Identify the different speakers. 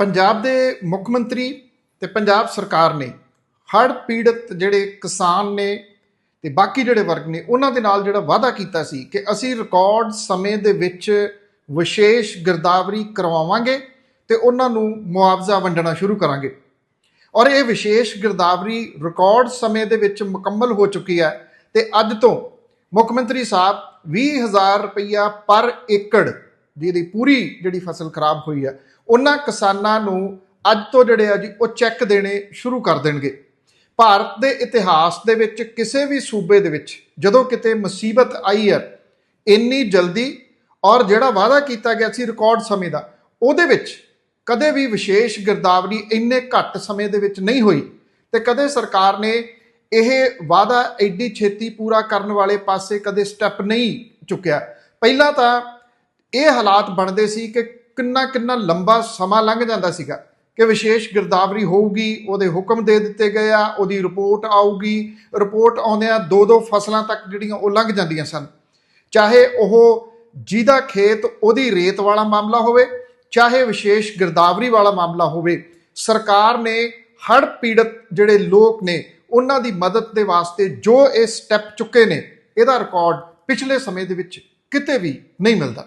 Speaker 1: ਪੰਜਾਬ ਦੇ ਮੁੱਖ ਮੰਤਰੀ ਤੇ ਪੰਜਾਬ ਸਰਕਾਰ ਨੇ ਹੜ੍ਹ ਪੀੜਤ ਜਿਹੜੇ ਕਿਸਾਨ ਨੇ ਤੇ ਬਾਕੀ ਜਿਹੜੇ ਵਰਗ ਨੇ, ਉਹਨਾਂ ਦੇ ਨਾਲ ਜਿਹੜਾ ਵਾਅਦਾ ਕੀਤਾ ਸੀ ਕਿ ਅਸੀਂ ਰਿਕਾਰਡ ਸਮੇਂ ਦੇ ਵਿੱਚ ਵਿਸ਼ੇਸ਼ ਗਿਰਦਾਵਰੀ ਕਰਵਾਵਾਂਗੇ ਤੇ ਉਹਨਾਂ ਨੂੰ ਮੁਆਵਜ਼ਾ ਵੰਡਣਾ ਸ਼ੁਰੂ ਕਰਾਂਗੇ। ਔਰ ਇਹ ਵਿਸ਼ੇਸ਼ ਗਿਰਦਾਵਰੀ ਰਿਕਾਰਡ ਸਮੇਂ ਦੇ ਵਿੱਚ ਮੁਕੰਮਲ ਹੋ ਚੁੱਕੀ ਹੈ ਤੇ ਅੱਜ ਤੋਂ ਮੁੱਖ ਮੰਤਰੀ ਸਾਹਿਬ 20000 ਰੁਪਈਆ ਪਰ ਏਕੜ ਜਿਹਦੀ ਪੂਰੀ ਜਿਹੜੀ ਫਸਲ ਖਰਾਬ ਹੋਈ ਹੈ, ਉਹਨਾਂ ਕਿਸਾਨਾਂ ਨੂੰ ਅੱਜ ਤੋਂ ਜਿਹੜੇ ਆ ਜੀ, ਉਹ ਚੈੱਕ ਦੇਣੇ ਸ਼ੁਰੂ ਕਰ ਦੇਣਗੇ। ਭਾਰਤ ਦੇ ਇਤਿਹਾਸ ਦੇ ਵਿੱਚ, ਕਿਸੇ ਵੀ ਸੂਬੇ ਦੇ ਵਿੱਚ, ਜਦੋਂ ਕਿਤੇ ਮੁਸੀਬਤ ਆਈ ਹੈ, ਇੰਨੀ ਜਲਦੀ ਔਰ ਜਿਹੜਾ ਵਾਅਦਾ ਕੀਤਾ ਗਿਆ ਸੀ ਰਿਕਾਰਡ ਸਮੇਂ ਦਾ, ਉਹਦੇ ਵਿੱਚ ਕਦੇ ਵੀ ਵਿਸ਼ੇਸ਼ ਗਿਰਦਾਵਰੀ ਇੰਨੇ ਘੱਟ ਸਮੇਂ ਦੇ ਵਿੱਚ ਨਹੀਂ ਹੋਈ ਤੇ ਕਦੇ ਸਰਕਾਰ ਨੇ ਇਹ ਵਾਅਦਾ ਐਡੀ ਛੇਤੀ ਪੂਰਾ ਕਰਨ ਵਾਲੇ ਪਾਸੇ ਕਦੇ ਸਟੈਪ ਨਹੀਂ ਚੁੱਕਿਆ। ਪਹਿਲਾਂ ਤਾਂ ਇਹ ਹਾਲਾਤ ਬਣਦੇ ਸੀ ਕਿ ਕਿੰਨਾ ਕਿੰਨਾ ਲੰਬਾ ਸਮਾਂ ਲੰਘ ਜਾਂਦਾ ਸੀਗਾ ਕਿ ਵਿਸ਼ੇਸ਼ ਗਿਰਦਾਵਰੀ ਹੋਊਗੀ, ਉਹਦੇ ਹੁਕਮ ਦੇ ਦਿੱਤੇ ਗਏ ਆ, ਉਹਦੀ ਰਿਪੋਰਟ ਆਊਗੀ। ਰਿਪੋਰਟ ਆਉਂਦਿਆਂ ਦੋ ਦੋ ਫਸਲਾਂ ਤੱਕ ਜਿਹੜੀਆਂ ਉਹ ਲੰਘ ਜਾਂਦੀਆਂ ਸਨ। ਚਾਹੇ ਉਹ ਜਿਹਦਾ ਖੇਤ ਉਹਦੀ ਰੇਤ ਵਾਲਾ ਮਾਮਲਾ ਹੋਵੇ, ਚਾਹੇ ਵਿਸ਼ੇਸ਼ ਗਿਰਦਾਵਰੀ ਵਾਲਾ ਮਾਮਲਾ ਹੋਵੇ, ਸਰਕਾਰ ਨੇ ਹੜ੍ਹ ਪੀੜਤ ਜਿਹੜੇ ਲੋਕ ਨੇ, ਉਹਨਾਂ ਦੀ ਮਦਦ ਦੇ ਵਾਸਤੇ ਜੋ ਇਹ ਸਟੈਪ ਚੁੱਕੇ ਨੇ, ਇਹਦਾ ਰਿਕਾਰਡ ਪਿਛਲੇ ਸਮੇਂ ਦੇ ਵਿੱਚ ਕਿਤੇ ਵੀ ਨਹੀਂ ਮਿਲਦਾ।